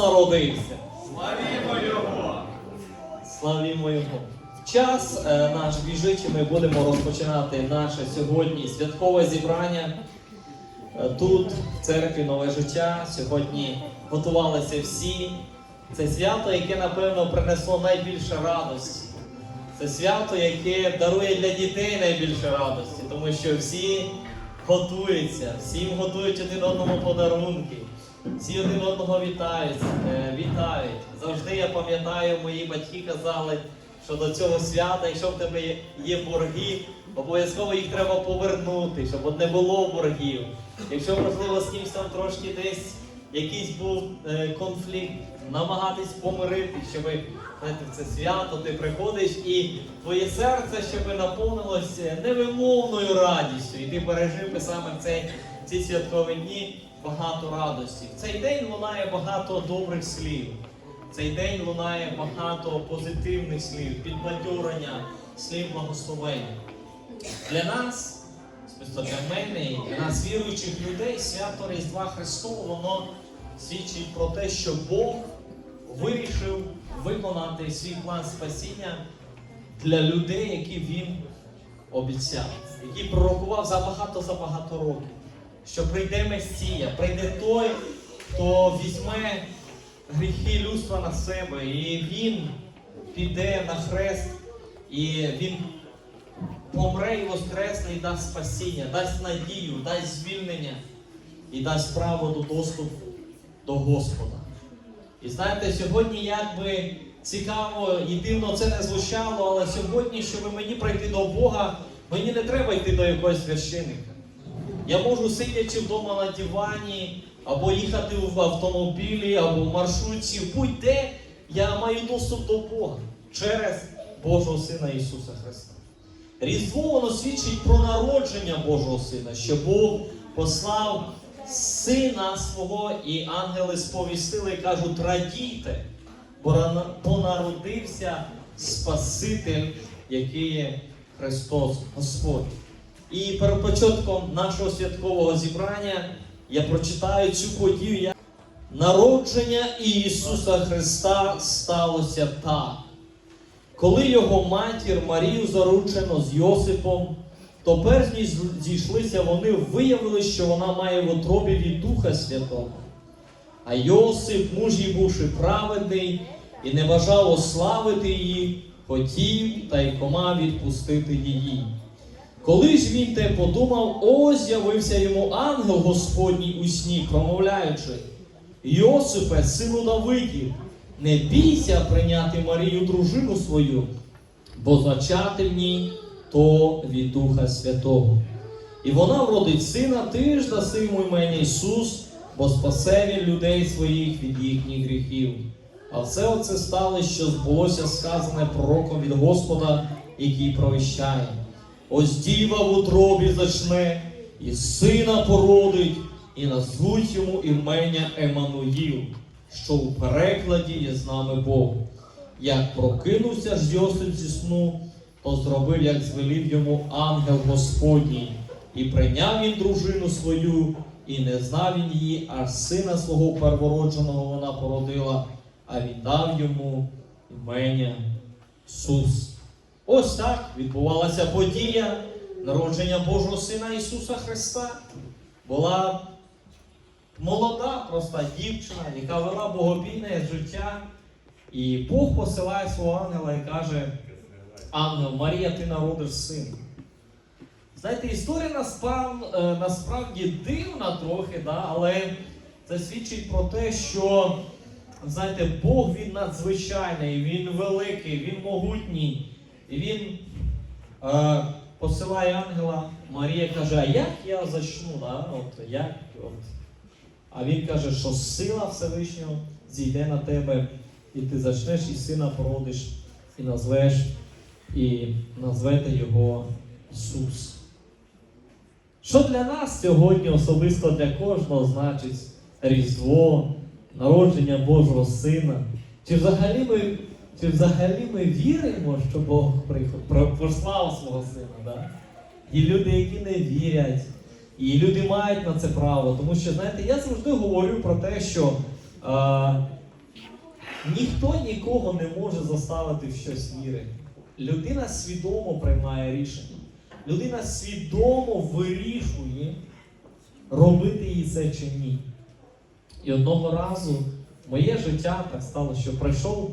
народився. Славімо Його! Славімо Його. Час е, наш біжить, і ми будемо розпочинати наше сьогодні святкове зібрання. Е, Тут, в церкві Нове життя, сьогодні готувалися всі. Це свято, яке, напевно, принесло найбільше радості. Це свято, яке дарує для дітей найбільше радості, тому що всі готуються, всім готують один одному подарунки, всі один одного вітають, е, вітають. Завжди я пам'ятаю, мої батьки казали, що до цього свята, якщо в тебе є- борги, обов'язково їх треба повернути, щоб не було боргів. Якщо можливо з кимось там трошки десь якийсь був е, конфлікт, намагатись помирити, щоб знаєте, в це свято ти приходиш і твоє серце щоб наповнилося невимовною радістю, і ти пережив саме цей, ці святкові дні багато радості. В цей день лунає багато добрих слів. В цей день лунає багато позитивних слів, підбадьорення, слів благословення. Для нас, для мене і для нас, віруючих людей, свято Різдва Христового, воно свідчить про те, що Бог вирішив виконати свій план спасіння для людей, які він обіцяв, який пророкував за багато за багато років. Що прийде Месія, прийде той, хто візьме гріхи людства на себе, і він піде на хрест, і він помре і воскресне і дасть спасіння, дасть надію, дасть звільнення і дасть право до доступу до Господа. І знаєте, сьогодні як би цікаво і дивно це не звучало, але сьогодні, щоб мені прийти до Бога, мені не треба йти до якогось священика. Я можу сидячи вдома на дивані, або їхати в автомобілі, або в маршрутці, будь-де я маю доступ до Бога через Божого Сина Ісуса Христа. Різдво воно свідчить про народження Божого Сина, що Бог послав Сина свого, і ангели сповістили і кажуть, радійте, бо народився Спаситель, який є Христос Господь. І перед початком нашого святкового зібрання я прочитаю цю подію. як Народження Ісуса Христа сталося так. Коли його матір Марію заручено з Йосипом, то перш ніж зійшлися вони, виявили, що вона має в утробі від Духа Святого. А Йосип, муж їй бувши праведний, і не бажав ославити її, хотів та й кома відпустити її. Коли ж він те подумав, ось з'явився йому ангел Господній у сні, промовляючи: Йосипе, сину Давидів, не бійся прийняти Марію дружину свою, бо зачати в ній то від Духа Святого. І вона вродить сина, ти ж даси йому імені Ісус, бо спасе він людей своїх від їхніх гріхів. А все оце стало, що збулося сказане пророком від Господа, який провіщає. Ось діва в утробі зачне, і сина породить, і назвуть йому імення Еммануїл, що у перекладі є з нами Бог. Як прокинувся ж Йосип зі сну, то зробив, як звелів йому ангел Господній, і прийняв він дружину свою, і не знав він її, аж сина свого первородженого вона породила, а він дав йому імення Ісус. Ось так відбувалася подія народження Божого Сина Ісуса Христа. Була молода, проста дівчина, яка вела богобійне життя. І Бог посилає свого ангела і каже: Ангел, Марія, ти народиш сина. Знаєте, історія насправді, насправді дивна трохи, да? але це свідчить про те, що знаєте, Бог він надзвичайний, він великий, він могутній. І він е, посилає ангела, Марія каже, а як я зачну? Да? От, як, от. А він каже, що сила Всевишнього зійде на тебе, і ти зачнеш і сина породиш, і назвеш, і назвете його Ісус. Що для нас сьогодні особисто для кожного значить Різдво, народження Божого Сина? Чи взагалі ми, чи взагалі ми віримо, що Бог послав свого сина? Да? І люди, які не вірять, і люди мають на це право. Тому що, знаєте, я завжди говорю про те, що е, ніхто нікого не може заставити в щось вірити. Людина свідомо приймає рішення. Людина свідомо вирішує, робити їй це чи ні. І одного разу моє життя так стало, що прийшов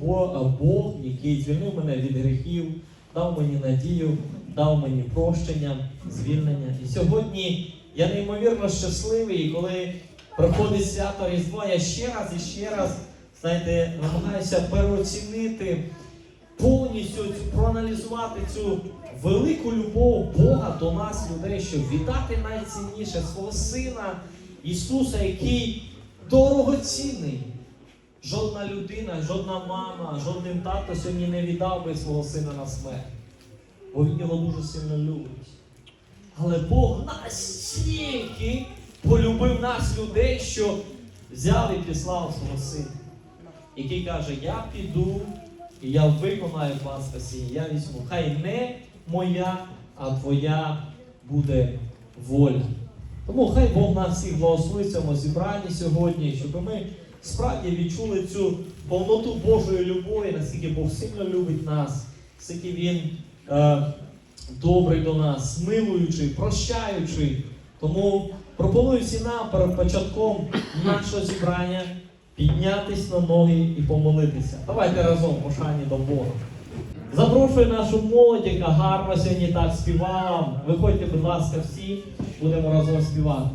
Бог, який звільнив мене від гріхів, дав мені надію, дав мені прощення, звільнення. І сьогодні я неймовірно щасливий, і коли проходить свято Різдва, я ще раз і ще раз, знаєте, намагаюся переоцінити повністю проаналізувати цю велику любов Бога до нас, людей, щоб віддати найцінніше свого Сина Ісуса, який дорогоцінний. Жодна людина, жодна мама, жоден тато сьогодні не віддав би свого сина на смерть, бо він його дуже сильно любить. Але Бог настільки полюбив нас, людей, що взяв і післав свого сина, який каже: Я піду і я виконаю план спасіння. Я візьму. Хай не моя, а твоя буде воля. Тому хай Бог нас всіх благословить в цьому зібранні сьогодні, щоб ми справді відчули цю повноту Божої любові, наскільки Бог сильно любить нас, наскільки Він е, добрий до нас, милуючий, прощаючий. Тому пропоную всім нам перед початком нашого зібрання піднятись на ноги і помолитися. Давайте разом пошані до Бога. Запрошую нашу молодь, яка гарно сьогодні так співала. Виходьте, будь ласка, всі, будемо разом співати.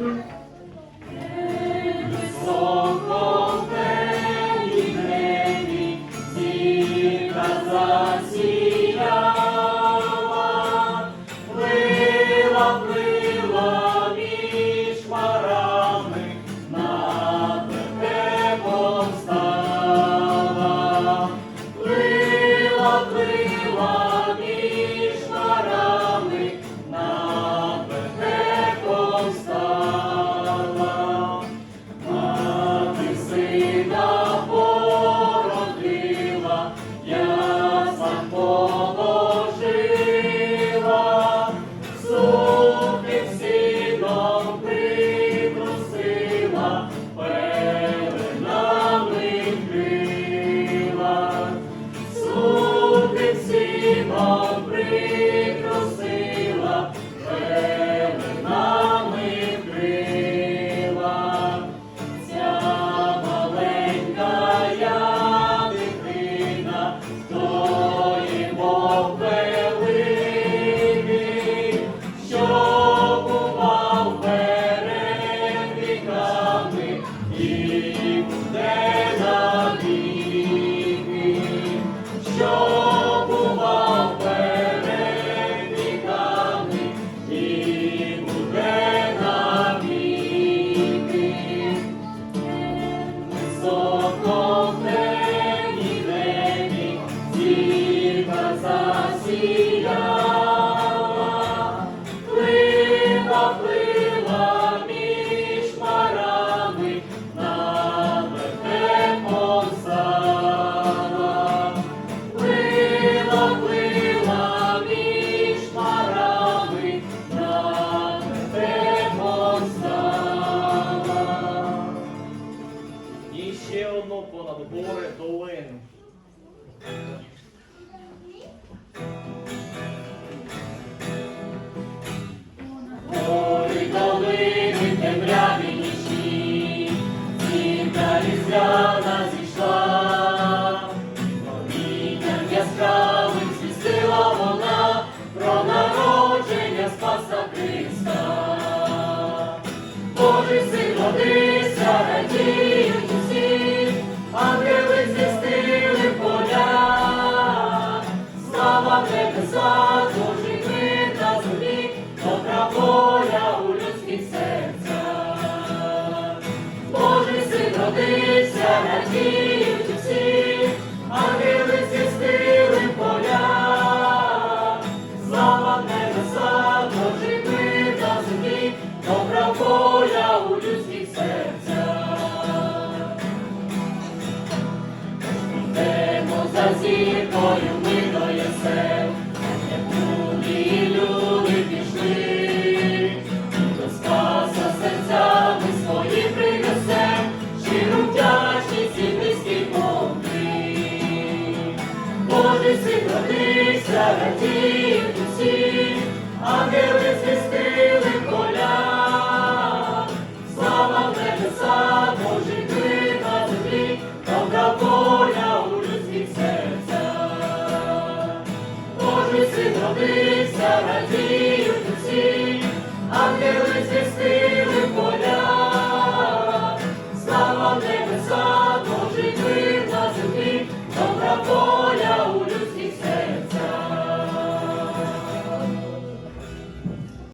Mm-hmm. І ангели звістили поля. Слава в зіркою ми до єсел, син родився, радіють усі, ангели звістили поля, слава небеса, Божий ти на землі, добра воля у людських серцях. Божий син родився, радіють усі, ангели звістили